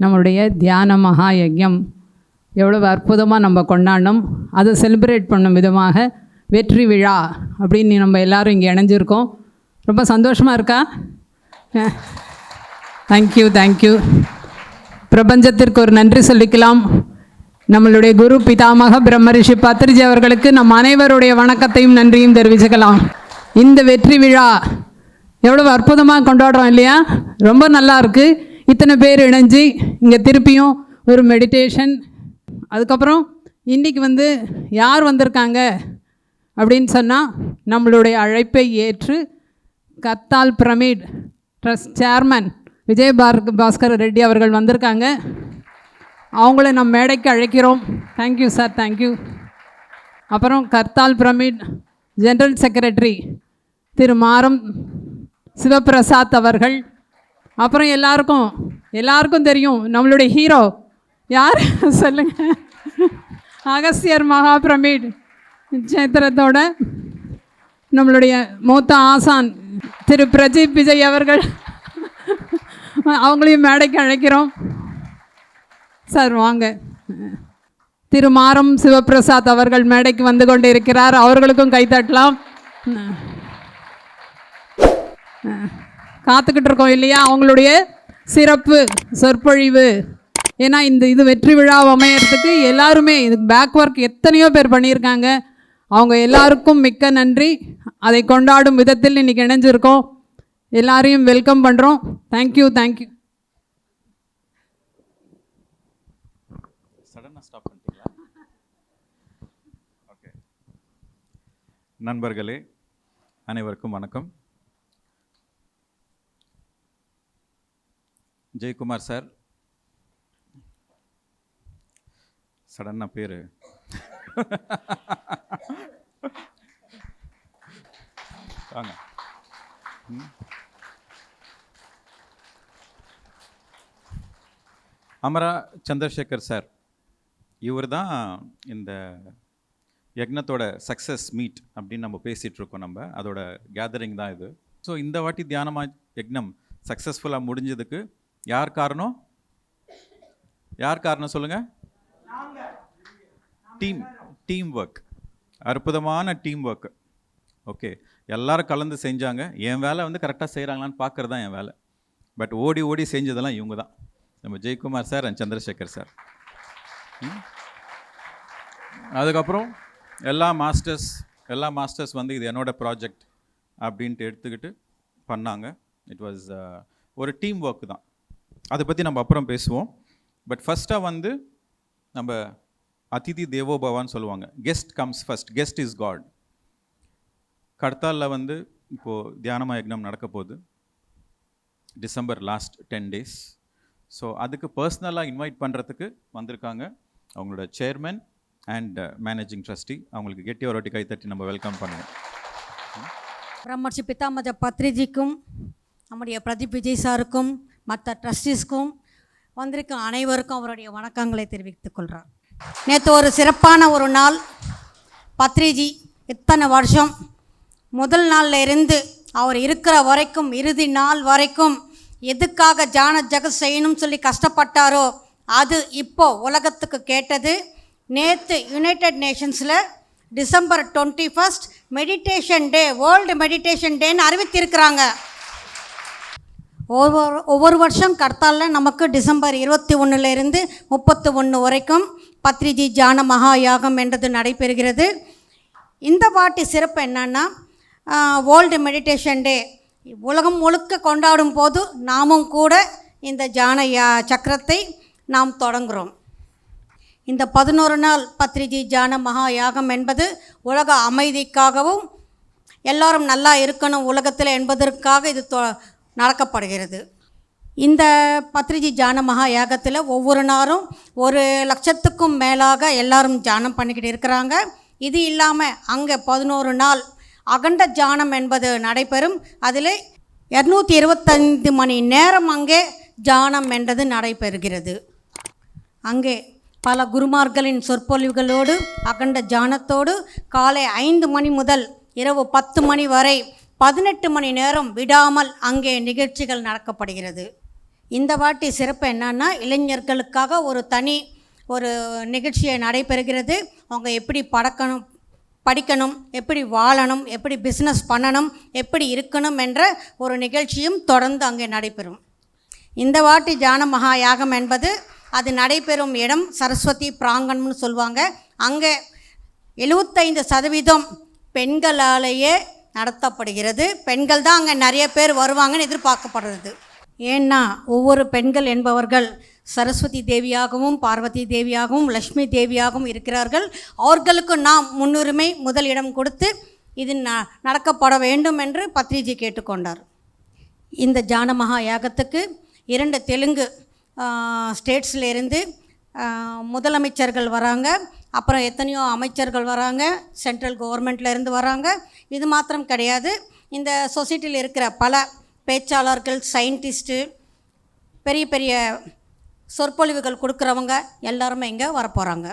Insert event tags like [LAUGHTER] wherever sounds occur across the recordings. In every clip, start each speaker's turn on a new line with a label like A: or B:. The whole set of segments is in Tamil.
A: நம்மளுடைய தியான மகா யஜ்யம் எவ்வளவு அற்புதமாக நம்ம கொண்டாடணும். அதை செலிப்ரேட் பண்ணும் விதமாக வெற்றி விழா அப்படின்னு நம்ம எல்லாரும் இங்கே இணைஞ்சிருக்கோம். ரொம்ப சந்தோஷமாக இருக்கா? தேங்க்யூ தேங்க்யூ பிரபஞ்சத்திற்கு ஒரு நன்றி சொல்லிக்கலாம். நம்மளுடைய குரு பிதாமக பிரம்மரிஷி பத்ரிஜி அவர்களுக்கு நம் அனைவருடைய வணக்கத்தையும் நன்றியும் தெரிவிச்சுக்கலாம். இந்த வெற்றி விழா எவ்வளவு அற்புதமாக கொண்டாடுறோம் இல்லையா? ரொம்ப நல்லா இருக்கு. இத்தனை பேர் இணைஞ்சு இங்கே திருப்பியும் ஒரு மெடிடேஷன் அதுக்கப்புறம் இன்றைக்கி வந்து யார் வந்திருக்காங்க அப்படின்னு சொன்னால் நம்மளுடைய அழைப்பை ஏற்று Kadthal pyramid trust chairman Vijay பார் பாஸ்கர் ரெட்டி அவர்கள் வந்திருக்காங்க. அவங்கள நம் மேடைக்கு அழைக்கிறோம். Thank you sir thank you அப்புறம் Kadthal pyramid general secretary Thiru Maram Sivaprasad அவர்கள். அப்புறம் எல்லாருக்கும் எல்லாருக்கும் தெரியும் நம்மளுடைய ஹீரோ யார்? [LAUGHS] சொல்லுங்க. அகஸ்தியர் மகாபிரமிட் சேத்திரத்தோட நம்மளுடைய மூத்த ஆசான் திரு பிரஜீத் விஜய் அவர்கள். அவங்களையும் மேடைக்கு அழைக்கிறோம். சார் வாங்க. திரு சிவபிரசாத் அவர்கள் மேடைக்கு வந்து கொண்டு இருக்கிறார் அவர்களுக்கும் கைத்தட்டலாம் காத்துக்கிட்டு இருக்கோம் இல்லையா? அவங்களுடைய சிறப்பு சொற்பொழிவு. ஏன்னா இந்த இது வெற்றி விழா அமையறதுக்கு எல்லாருமே இதுக்கு பேக் ஒர்க் எத்தனையோ பேர் பண்ணியிருக்காங்க. அவங்க எல்லாருக்கும் மிக்க நன்றி. அதை கொண்டாடும் விதத்தில் இன்றைக்கி இணைஞ்சிருக்கோம். எல்லாரையும் வெல்கம் பண்ணுறோம் தேங்க்யூ தேங்க்யூ
B: ஓகே நண்பர்களே அனைவருக்கும் வணக்கம். ஜெயக்குமார் சார். சடனாக பேர். வாங்க. அமரா சந்திரசேகர் சார். இவர் தான் இந்த யக்னத்தோட சக்ஸஸ் மீட் அப்படின்னு நம்ம பேசிகிட்டு இருக்கோம் நம்ம. அதோட கேதரிங் தான் இது. ஸோ இந்த வாட்டி தியானமா யக்னம் சக்ஸஸ்ஃபுல்லாக முடிஞ்சதுக்கு யார் காரணம்? யார் காரணம் சொல்லுங்கள் டீம் டீம் ஒர்க் அற்புதமான டீம் ஒர்க் ஓகே எல்லாரும் கலந்து செஞ்சாங்க. என் வேலை வந்து கரெக்டாக செய்கிறாங்களான்னு பார்க்குறது தான் என் வேலை. பட் ஓடி ஓடி செஞ்சதெல்லாம் இவங்க தான் நம்ம Jayakumar sir and Chandrasekar sir அதுக்கப்புறம் எல்லா மாஸ்டர்ஸ் எல்லா மாஸ்டர்ஸ் வந்து இது என்னோடய ப்ராஜெக்ட் அப்படின்ட்டு எடுத்துக்கிட்டு பண்ணாங்க. இட் வாஸ் uh, ஒரு டீம் ஒர்க் தான். அதை பற்றி நம்ம அப்புறம் பேசுவோம். பட் ஃபஸ்ட்டாக வந்து நம்ம அதிதி தேவோ பவான்னு சொல்லுவாங்க. Guest comes first guest is god கடத்தாலில் வந்து இப்போது தியானமா யக்னம் நடக்க போகுது. December last ten days so அதுக்கு பர்சனலாக இன்வைட் பண்ணுறதுக்கு வந்திருக்காங்க. அவங்களோட சேர்மன் அண்ட் மேனேஜிங் ட்ரஸ்டி அவங்களுக்கு கெட்டி ஒரு வாட்டி கைத்தட்டி நம்ம வெல்கம் பண்ணுவோம்.
C: பிரம்மர்ஷி பிதாமஜ பத்ரிஜிக்கும் நம்முடைய பிரதீப் விஜய் சாருக்கும் மற்ற ட்ரஸ்டீஸ்க்கும் வந்திருக்கும் அனைவருக்கும் அவருடைய வணக்கங்களை தெரிவித்துக் கொள்கிறார் நேற்று ஒரு சிறப்பான ஒரு நாள். பத்ரிஜி இத்தனை வருஷம். முதல் நாளில் இருந்து அவர் இருக்கிற வரைக்கும் இறுதி நாள் வரைக்கும் எதுக்காக ஜான ஜெகத் செய்யணும்னு சொல்லி கஷ்டப்பட்டாரோ அது இப்போ உலகத்துக்கு கேட்டது. நேற்று united நேஷன்ஸில் December twenty first meditation day world meditation டேன்னு அறிவித்திருக்கிறாங்க. ஒவ்வொரு ஒவ்வொரு வருஷம் கர்த்தாலில் நமக்கு டிசம்பர் இருபத்தி ஒன்றுலேருந்து முப்பத்து ஒன்று வரைக்கும் பத்ரிஜி ஜான மகா யாகம் என்றது நடைபெறுகிறது. இந்த வாட்டி சிறப்பு என்னன்னா வேர்ல்டு மெடிடேஷன் டே உலகம் முழுக்க கொண்டாடும் போது நாமும் கூட இந்த ஜான யா சக்கரத்தை நாம் தொடங்குகிறோம் இந்த பதினோரு நாள் பத்ரிஜி ஜான மகா யாகம் என்பது உலக அமைதிக்காகவும் எல்லாரும் நல்லா இருக்கணும் உலகத்தில் என்பதற்காக இது தொ நடக்கப்படுகிறது. இந்த பத்ரிஜி ஜான மகா யாகத்தில் ஒவ்வொரு நாளும் ஒரு லட்சத்துக்கும் மேலாக எல்லாரும் ஜானம் பண்ணிக்கிட்டு இருக்கிறாங்க. இது இல்லாமல் அங்கே பதினோரு நாள் அகண்ட ஜானம் என்பது நடைபெறும். அதில் இரநூத்தி இருபத்தைந்து மணி நேரம் அங்கே ஜானம் என்றது நடைபெறுகிறது. அங்கே பல குருமார்களின் சொற்பொழிவுகளோடு அகண்ட ஜானத்தோடு காலை ஐந்து மணி முதல் இரவு பத்து மணி வரை பதினெட்டு மணி நேரம் விடாமல் அங்கே நிகழ்ச்சிகள் நடக்கப்படுகிறது. இந்த வாட்டி சிறப்பு என்னன்னா இளைஞர்களுக்காக ஒரு தனி ஒரு நிகழ்ச்சியை நடைபெறுகிறது. அவங்க எப்படி படக்கணும் படிக்கணும் எப்படி வாழணும் எப்படி பிஸ்னஸ் பண்ணணும் எப்படி இருக்கணும் என்ற ஒரு நிகழ்ச்சியும் தொடர்ந்து அங்கே நடைபெறும். இந்த வாட்டி ஜான மகா யாகம் என்பது அது நடைபெறும் இடம் சரஸ்வதி பிராங்கணம்னு சொல்லுவாங்க. அங்கே எழுபத்தைந்து சதவீதம் பெண்களாலேயே நடத்தப்படுகிறது. பெண்கள் தான் அங்கே நிறைய பேர் வருவாங்கன்னு எதிர்பார்க்கப்படுறது. ஏன்னா ஒவ்வொரு பெண்கள் என்பவர்கள் சரஸ்வதி தேவியாகவும் பார்வதி தேவியாகவும் லக்ஷ்மி தேவியாகவும் இருக்கிறார்கள். அவர்களுக்கு நாம் முன்னுரிமை முதலிடம் கொடுத்து இது ந நடக்கப்பட வேண்டும் என்று பத்ரிஜி கேட்டுக்கொண்டார். இந்த ஜான மகா யாகத்துக்கு இரண்டு தெலுங்கு ஸ்டேட்ஸில் இருந்து முதலமைச்சர்கள் வராங்க. அப்புறம் எத்தனையோ அமைச்சர்கள் வராங்க. சென்ட்ரல் கவர்மெண்ட்லேருந்து வராங்க. இது மாத்திரம் கிடையாது. இந்த சொசைட்டியில் இருக்கிற பல பேச்சாளர்கள் சயின்டிஸ்ட்டு பெரிய பெரிய சொற்பொழிவுகள் கொடுக்குறவங்க எல்லாருமே இங்கே வரப்போகிறாங்க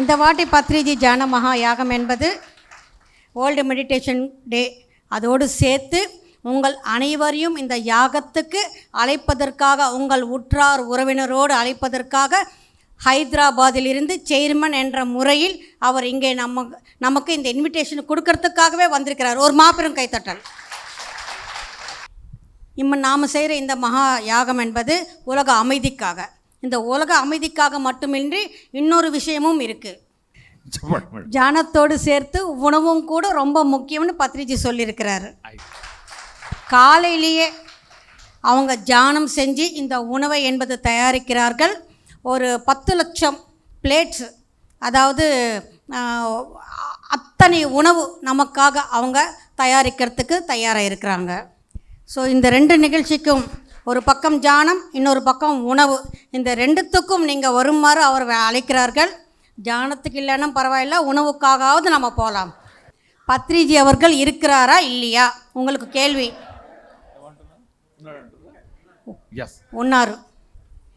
C: இந்த வாட்டி பத்ரிஜி ஜான மகா யாகம் என்பது வேர்ல்டு மெடிடேஷன் டே அதோடு சேர்த்து உங்கள் அனைவரையும் இந்த யாகத்துக்கு அழைப்பதற்காக உங்கள் உற்றார் உறவினரோடு அழைப்பதற்காக ஹைதராபாத்திலிருந்து சேர்மன் என்ற முறையில் அவர் இங்கே நம்ம நமக்கு இந்த இன்விடேஷன் கொடுக்கறதுக்காகவே வந்திருக்கிறார். ஒரு மாபெரும் கைத்தட்டல். இம்ம நாம் செய்கிற இந்த மகா யாகம் என்பது உலக அமைதிக்காக. இந்த உலக அமைதிக்காக மட்டுமின்றி இன்னொரு விஷயமும் இருக்குது ஜானத்தோடு சேர்த்து உணவும் கூட ரொம்ப முக்கியம்னு பத்ரிஜி சொல்லியிருக்கிறாரு. காலையிலேயே அவங்க ஜானம் செஞ்சு இந்த உணவை என்பது தயாரிக்கிறார்கள். ஒரு பத்து லட்சம் பிளேட்ஸ் அதாவது அத்தனை உணவு நமக்காக அவங்க தயாரிக்கிறதுக்கு தயாராக இருக்கிறாங்க. ஸோ இந்த ரெண்டு நிகழ்ச்சிக்கும் ஒரு பக்கம் ஜானம் இன்னொரு பக்கம் உணவு. இந்த ரெண்டுத்துக்கும் நீங்கள் வருமாறு அவர் அழைக்கிறார்கள். ஜானத்துக்கு இல்லைன்னா பரவாயில்ல உணவுக்காகவாவது நம்ம போகலாம் பத்ரிஜி அவர்கள் இருக்கிறாரா இல்லையா? உங்களுக்கு கேள்வி.
D: ఎస్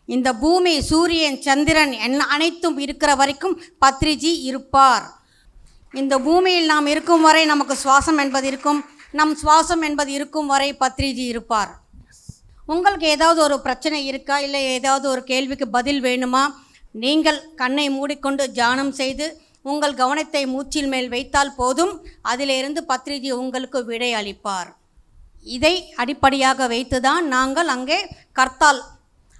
C: இந்த பூமி சூரியன் சந்திரன் என்ன அனைத்தும் இருக்கிற வரைக்கும் பத்ரிஜி இருப்பார். இந்த பூமியில் நாம் இருக்கும் வரை நமக்கு சுவாசம் என்பது இருக்கும். நம் சுவாசம் என்பது இருக்கும் வரை பத்ரிஜி இருப்பார். உங்களுக்கு ஏதாவது ஒரு பிரச்சனை இருக்கா? இல்லை ஏதாவது ஒரு கேள்விக்கு பதில் வேணுமா? நீங்கள் கண்ணை மூடிக்கொண்டு தியானம் செய்து உங்கள் கவனத்தை மூச்சில் மேல் வைத்தால் போதும். அதிலிருந்து பத்ரிஜி உங்களுக்கு விடை அளிப்பார். இதை அடிப்படையாக வைத்து தான் நாங்கள் அங்கே கர்த்தால்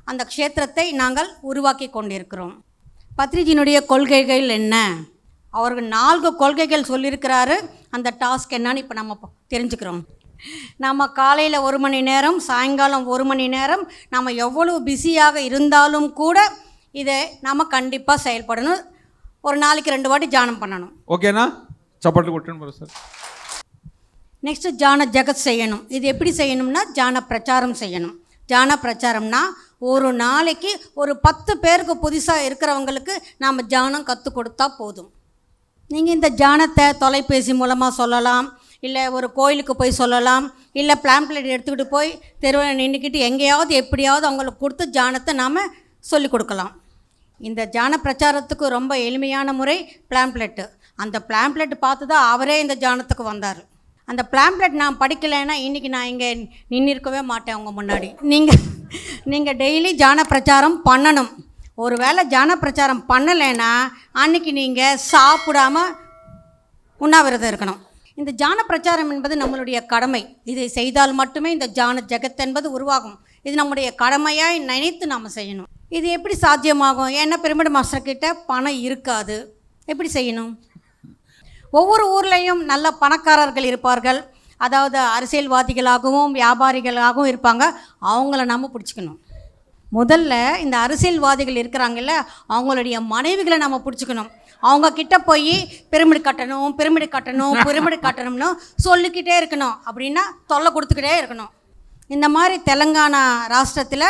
C: அந்த க்ஷேத்திரத்தை நாங்கள் உருவாக்கி கொண்டிருக்கிறோம். பத்ரிஜினுடைய கொள்கைகள் என்ன? அவர்கள் நான்கு கொள்கைகள் சொல்லியிருக்கிறாரு. அந்த டாஸ்க் என்னன்னு இப்போ நம்ம தெரிஞ்சுக்கிறோம். நம்ம காலையில் ஒரு மணி நேரம் சாயங்காலம் ஒரு மணி நேரம் நம்ம எவ்வளவு பிஸியாக இருந்தாலும் கூட இதை நம்ம கண்டிப்பாக செயல்படணும். ஒரு நாளைக்கு ரெண்டு வாட்டி ஜானம் பண்ணணும்.
D: ஓகேண்ணா சப்பாட்டு கொட்டணும் சார்
C: நெக்ஸ்ட்டு ஜான ஜெகத் செய்யணும் இது எப்படி செய்யணும்னா ஜான பிரச்சாரம் செய்யணும் ஜான பிரச்சாரம்னா ஒரு நாளைக்கு ஒரு பத்து பேருக்கு புதுசாக இருக்கிறவங்களுக்கு நாம் ஜானம் கற்றுக் கொடுத்தா போதும் நீங்கள் இந்த ஜானத்தை தொலைபேசி மூலமாக சொல்லலாம் இல்லை ஒரு கோயிலுக்கு போய் சொல்லலாம் இல்லை பிளாம்ப்ளேட் எடுத்துக்கிட்டு போய் தெருவில் நின்றுக்கிட்டு எங்கேயாவது எப்படியாவது அவங்களுக்கு கொடுத்து ஜானத்தை நாம் சொல்லிக் கொடுக்கலாம் இந்த ஜான பிரச்சாரத்துக்கு ரொம்ப எளிமையான முறை பிளாம்ப்ளெட்டு அந்த பிளாம்ப்ளெட் பார்த்து தான் அவரே இந்த ஜானத்துக்கு வந்தார் அந்த பிளாம்ப்ளெட் நான் படிக்கலைன்னா இன்றைக்கி நான் இங்கே நின்று இருக்கவே மாட்டேன் உங்கள் முன்னாடி. நீங்கள் நீங்கள் டெய்லி ஜான பிரச்சாரம் பண்ணணும். ஒரு வேளை ஜான பிரச்சாரம் பண்ணலைன்னா அன்னைக்கு நீங்கள் சாப்பிடாம உண்ணாவிரதம் இருக்கணும். இந்த ஜான பிரச்சாரம் என்பது நம்மளுடைய கடமை. இதை செய்தால் மட்டுமே இந்த ஜான ஜெகத் என்பது உருவாகும். இது நம்முடைய கடமையாக நினைத்து நாம் செய்யணும். இது எப்படி சாத்தியமாகும்? ஏன்னா பிரமிடு மாஸ்டர் கிட்ட பணம் இருக்காது. எப்படி செய்யணும்? ஒவ்வொரு ஊர்லேயும் நல்ல பணக்காரர்கள் இருப்பார்கள். அதாவது அரசியல்வாதிகளாகவும் வியாபாரிகளாகவும் இருப்பாங்க. அவங்கள நம்ம பிடிச்சிக்கணும். முதல்ல இந்த அரசியல்வாதிகள் இருக்கிறாங்கல்ல அவங்களுடைய மனைவிகளை நம்ம பிடிச்சிக்கணும். அவங்க கிட்ட போய் பிரமிடு கட்டணும் பிரமிடு கட்டணும் பிரமிடு கட்டணும்னு சொல்லிக்கிட்டே இருக்கணும். அப்படின்னா தொல்லை கொடுத்துக்கிட்டே இருக்கணும். இந்த மாதிரி தெலுங்கானா ராஷ்டிரத்தில்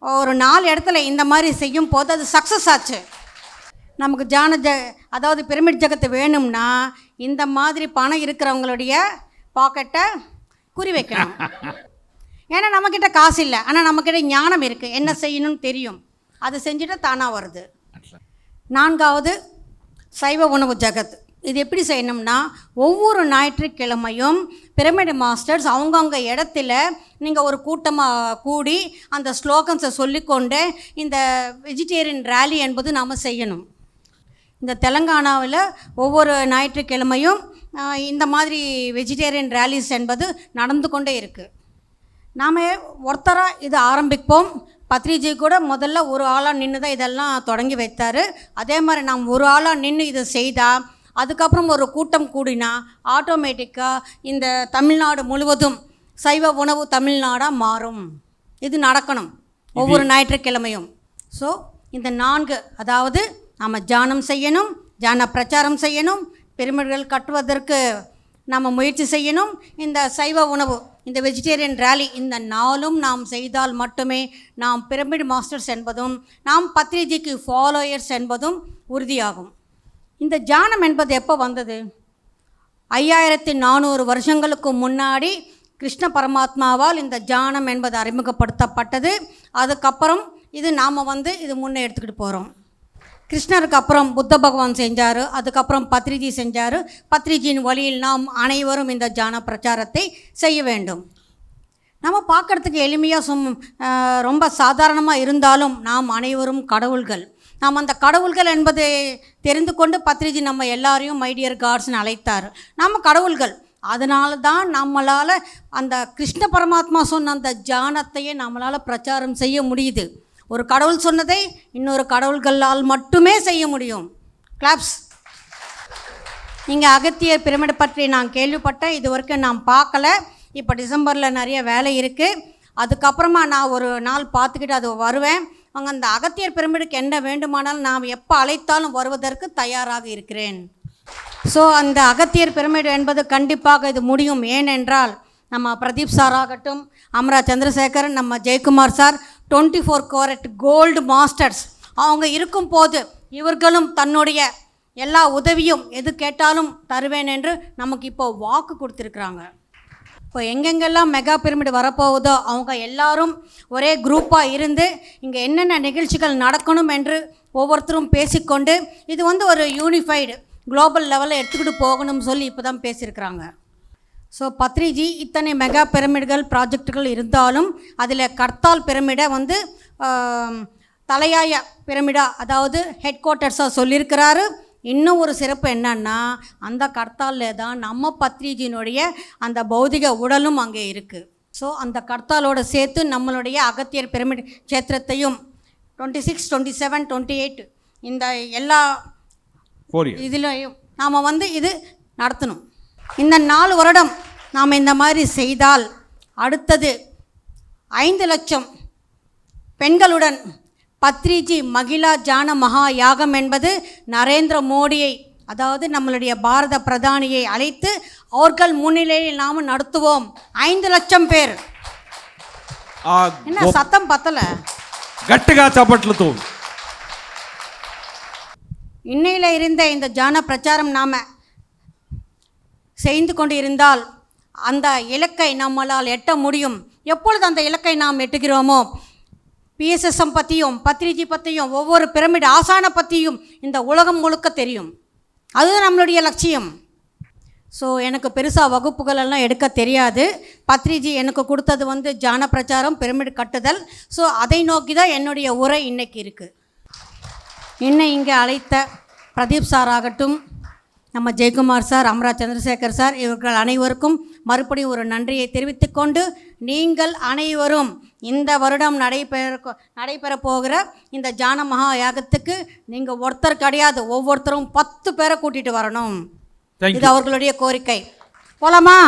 C: ஒரு நாலு இடத்துல இந்த மாதிரி செய்யும் போது அது சக்ஸஸ் ஆச்சு. நமக்கு ஜான ஜ அதாவது பிரமிட் ஜகத்து வேணும்னா இந்த மாதிரி பணம் இருக்கிறவங்களுடைய பாக்கெட்டை குறி வைக்கணும். [LAUGHS] ஏன்னா நம்மக்கிட்ட காசு இல்லை. ஆனால் நம்மக்கிட்ட ஞானம் இருக்குது என்ன செய்யணும்னு தெரியும். அது செஞ்சுட்டு தானாக வருது. நான்காவது சைவ உணவு ஜகத். இது எப்படி செய்யணும்னா ஒவ்வொரு ஞாயிற்றுக்கிழமையும் பிரமிட் மாஸ்டர்ஸ் அவங்கவுங்க இடத்துல நீங்கள் ஒரு கூட்டமாக கூடி அந்த ஸ்லோகன்ஸை சொல்லிக்கொண்டு இந்த வெஜிடேரியன் ரேலி என்பது நாம் செய்யணும். இந்த தெலங்கானாவில் ஒவ்வொரு ஞாயிற்றுக்கிழமையும் இந்த மாதிரி வெஜிடேரியன் ரேலிஸ் என்பது நடந்து கொண்டே இருக்குது நாம் ஒருத்தராக இது ஆரம்பிப்போம். பத்ரிஜி கூட முதல்ல ஒரு ஆளாக நின்று தான் இதெல்லாம் தொடங்கி வைத்தார். அதே மாதிரி நாம் ஒரு ஆளாக நின்று இதை செய்தால் அதுக்கப்புறம் ஒரு கூட்டம் கூடினா ஆட்டோமேட்டிக்காக இந்த தமிழ்நாடு முழுவதும் சைவ உணவு தமிழ்நாடாக மாறும். இது நடக்கணும். ஒவ்வொரு ஞாயிற்றுக்கிழமையும். ஸோ இந்த நான்கு அதாவது நாம் தியானம் செய்யணும் தியான பிரச்சாரம் செய்யணும் பிரமிடுகள் கட்டுவதற்கு நாம் முயற்சி செய்யணும். இந்த சைவ உணவு இந்த வெஜிடேரியன் ரேலி இந்த நாளும் நாம் செய்தால் மட்டுமே நாம் பிரமிட் மாஸ்டர்ஸ் என்பதும் நாம் பத்ரிஜிக்கு ஃபாலோயர்ஸ் என்பதும் உறுதியாகும். இந்த தியானம் என்பது எப்போ வந்தது? ஐயாயிரத்தி நானூறு வருஷங்களுக்கு முன்னாடி கிருஷ்ண பரமாத்மாவால் இந்த தியானம் என்பது அறிமுகப்படுத்தப்பட்டது. அதுக்கப்புறம் இது நாம் வந்து இது முன்னே எடுத்துக்கிட்டு போகிறோம் கிருஷ்ணருக்கு அப்புறம் புத்த பகவான் செஞ்சார் அதுக்கப்புறம் பத்ரிஜி செஞ்சார். பத்ரிஜியின் வழியில் நாம் அனைவரும் இந்த ஜான பிரச்சாரத்தை செய்ய வேண்டும். நம்ம பார்க்கறதுக்கு எளிமையாக சும் ரொம்ப சாதாரணமாக இருந்தாலும் நாம் அனைவரும் கடவுள்கள். நாம் அந்த கடவுள்கள் என்பதை தெரிந்து கொண்டு பத்ரிஜி நம்ம எல்லாரையும் மைடியர் காட்ஸ்னு அழைத்தார். நம்ம கடவுள்கள். அதனால தான் நம்மளால் அந்த கிருஷ்ண பரமாத்மா சொன்ன அந்த ஜானத்தையே நம்மளால் பிரச்சாரம் செய்ய முடியுது. ஒரு கடவுள் சொன்னதை இன்னொரு கடவுள்களால் மட்டுமே செய்ய முடியும். கிளாப்ஸ் நீங்கள் அகத்தியர் பிரமிடு பற்றி நான் கேள்விப்பட்டேன். இது வரைக்கும் நான் பார்க்கல. இப்போ டிசம்பரில் நிறைய வேலை இருக்குது அதுக்கப்புறமா நான் ஒரு நாள் பார்த்துக்கிட்டு அது வருவேன். அங்கே அந்த அகத்தியர் பிரமிடுக்கு என்ன வேண்டுமானாலும் நாம் எப்போ அழைத்தாலும் வருவதற்கு தயாராக இருக்கிறேன். ஸோ அந்த அகத்தியர் பிரமிடு என்பது கண்டிப்பாக இது முடியும். ஏனென்றால் நம்ம பிரதீப் சார் ஆகட்டும் அமரா சந்திரசேகரன் நம்ம Jayakumar sir twenty four carat gold masters. அவங்க இருக்கும் போது இவர்களும் தன்னுடைய எல்லா உதவியும் எது கேட்டாலும் தருவேன் என்று நமக்கு இப்போ வாக்கு கொடுத்துருக்குறாங்க. இப்போ எங்கெங்கெல்லாம் மெகா பிரமிடு வரப்போகுதோ அவங்க எல்லாரும் ஒரே குரூப்பாக இருந்து இங்கே என்னென்ன நிகழ்ச்சிகள் நடக்கணும் என்று ஒவ்வொருத்தரும் பேசிக்கொண்டு இது வந்து ஒரு யூனிஃபைடு குளோபல் லெவலில் எடுத்துக்கிட்டு போகணும்னு சொல்லி இப்போ தான் பேசியிருக்கிறாங்க. ஸோ பத்ரிஜி இத்தனை மெகா பிரமிடுகள் ப்ராஜெக்டுகள் இருந்தாலும் அதில் கர்த்தால் பிரமிடை வந்து தலையாய பிரமிடா அதாவது ஹெட் குவார்ட்டர்ஸாக சொல்லியிருக்கிறாரு இன்னும் ஒரு சிறப்பு என்னன்னா அந்த கர்த்தாலில் தான் நம்ம பத்ரிஜியினுடைய அந்த பௌதிக உடலும் அங்கே இருக்குது ஸோ அந்த கர்த்தாலோட சேர்த்து நம்மளுடைய Agathiyar pyramid க்ஷேத்திரத்தையும் twenty six twenty seven twenty eight இந்த எல்லா இதுலையும் நாம் வந்து இது நடத்தணும். இந்த நாலு வருடம் நாம் இந்த மாதிரி செய்தால் அடுத்தது ஐந்து லட்சம் பெண்களுடன் பத்ரிஜி மகிழா ஜான மகா யாகம் என்பது நரேந்திர மோடியை அதாவது நம்மளுடைய பாரத பிரதானியை அழைத்து அவர்கள் முன்னிலையில் நாம் நடத்துவோம் ஐந்து லட்சம் பேர்
D: ఆ
C: என்ன சத்தம் பத்தலை
D: గట్టిగా చప్పట్లతో
C: இன்னையில் இருந்த இந்த ஜான பிரச்சாரம் நாம் செய்து கொண்டு இருந்தால் அந்த இலக்கை நம்மளால் எட்ட முடியும். எப்பொழுது அந்த இலக்கை நாம் எட்டுகிறோமோ? பிஎஸ்எஸ்எம் பற்றியும் பத்ரிஜி பற்றியும் ஒவ்வொரு பிரமிட் ஆசான பற்றியும் இந்த உலகம் முழுக்க தெரியும். அதுதான் நம்மளுடைய லட்சியம். ஸோ எனக்கு பெருசாக வகுப்புகள் எல்லாம் எடுக்க தெரியாது. பத்ரிஜி எனக்கு கொடுத்தது வந்து ஜான பிரச்சாரம் பிரமிடு கட்டுதல். ஸோ அதை நோக்கி தான் என்னுடைய உரை இன்னைக்கு இருக்குது என்னை இங்கே அழைத்த பிரதீப் சார் ஆகட்டும் நம்ம ஜெயக்குமார் சார் அமரா சந்திரசேகர் சார் இவர்கள் அனைவருக்கும் மறுபடியும் ஒரு நன்றியை தெரிவித்துக்கொண்டு நீங்கள் அனைவரும் இந்த வருடம் நடைபெற நடைபெற போகிற இந்த ஜான மகா யாகத்துக்கு நீங்கள் ஒருத்தர் கிடையாது ஒவ்வொருத்தரும் பத்து பேரை கூட்டிகிட்டு வரணும். இது அவர்களுடைய கோரிக்கை. போலாமா?